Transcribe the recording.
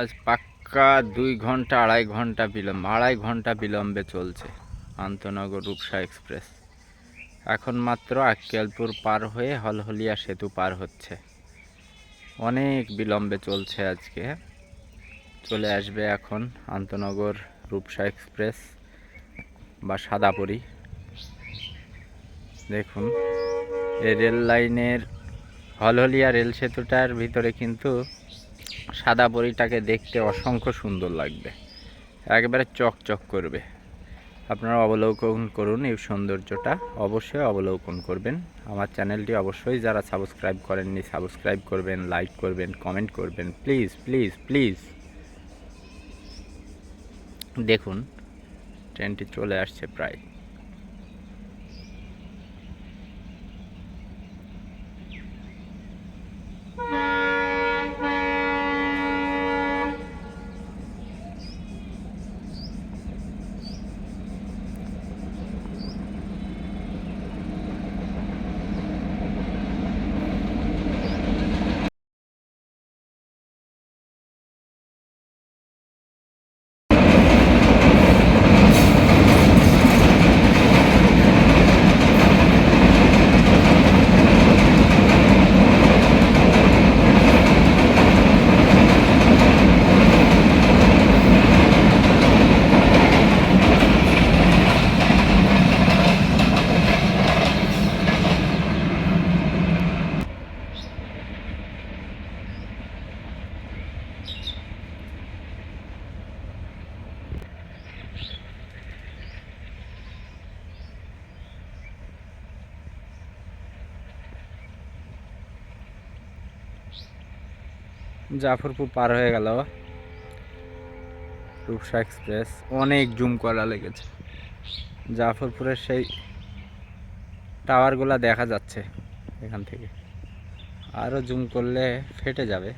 আজ পাক্কা দুই ঘণ্টা, আড়াই ঘণ্টা বিলম্ব, আড়াই ঘণ্টা বিলম্বে চলছে আন্তনগর রূপসা এক্সপ্রেস। এখন মাত্র আক্কেলপুর পার হয়ে হলহলিয়া সেতু পার হচ্ছে। অনেক বিলম্বে চলছে আজকে। চলে আসবে এখন আন্তনগর রূপসা এক্সপ্রেস বা সাদাপুরি। দেখুন, এই রেল লাইনের হলহলিয়া রেল সেতুটার ভিতরে কিন্তু সাদা বড়িটাকে দেখতে অসংখ্য সুন্দর লাগবে। একবারে চকচক করবে। আপনারা অবলোকন করুন এই সৌন্দর্যটা। অবশ্যই অবলোকন করবেন। আমার চ্যানেলটি অবশ্যই যারা সাবস্ক্রাইব করেননি, সাবস্ক্রাইব করবেন, লাইক করবেন, কমেন্ট করবেন। Please please please. দেখুন, ট্রেনটি চলে আসছে প্রায়। জাফরপুর পার হয়ে গেল। রূপসা এক্সপ্রেস, অনেক জুম করা লেগেছে। জাফরপুরের সেই টাওয়ারগুলো দেখা যাচ্ছে এখান থেকে। আরও জুম করলে ফেটে যাবে।